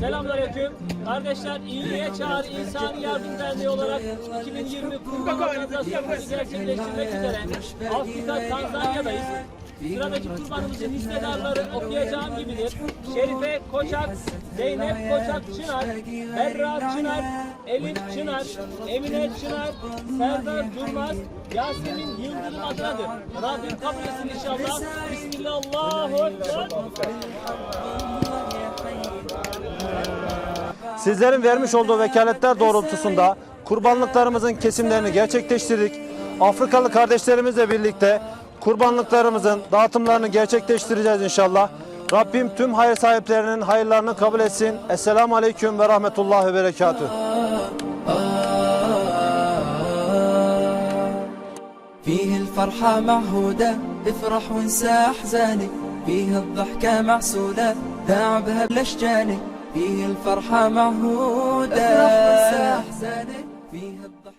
Selamünaleyküm. Kardeşler İyiliğe Çağrı İnsani Yardım Derneği olarak 2020 kurban organizasyonumuzu gerçekleştirmek üzere Afrika Tanzanya'dayız. Sıradaki kurbanımızın hissedarları okuyacağım gibidir. Şerife Koçak, Zeynep Koçak Çınar, Berra Çınar, Elif Çınar, Emine Çınar, Serdar Durmaz, Yasemin Yıldırım adınadır. Rabbim kabul etsin inşallah. Bismillahirrahmanirrahim. Sizlerin vermiş olduğu vekaletler doğrultusunda kurbanlıklarımızın kesimlerini gerçekleştirdik. Afrikalı kardeşlerimizle birlikte kurbanlıklarımızın dağıtımlarını gerçekleştireceğiz inşallah. Rabbim tüm hayır sahiplerinin hayırlarını kabul etsin. Esselamu Aleyküm ve Rahmetullah ve Berekatüh. فيه الفرحة معهودة افرح وانسى أحزانك فيه الضحكة معسودة داع بها بالأشجانك فيه الفرحة معهودة أحزانك فيه الضحكة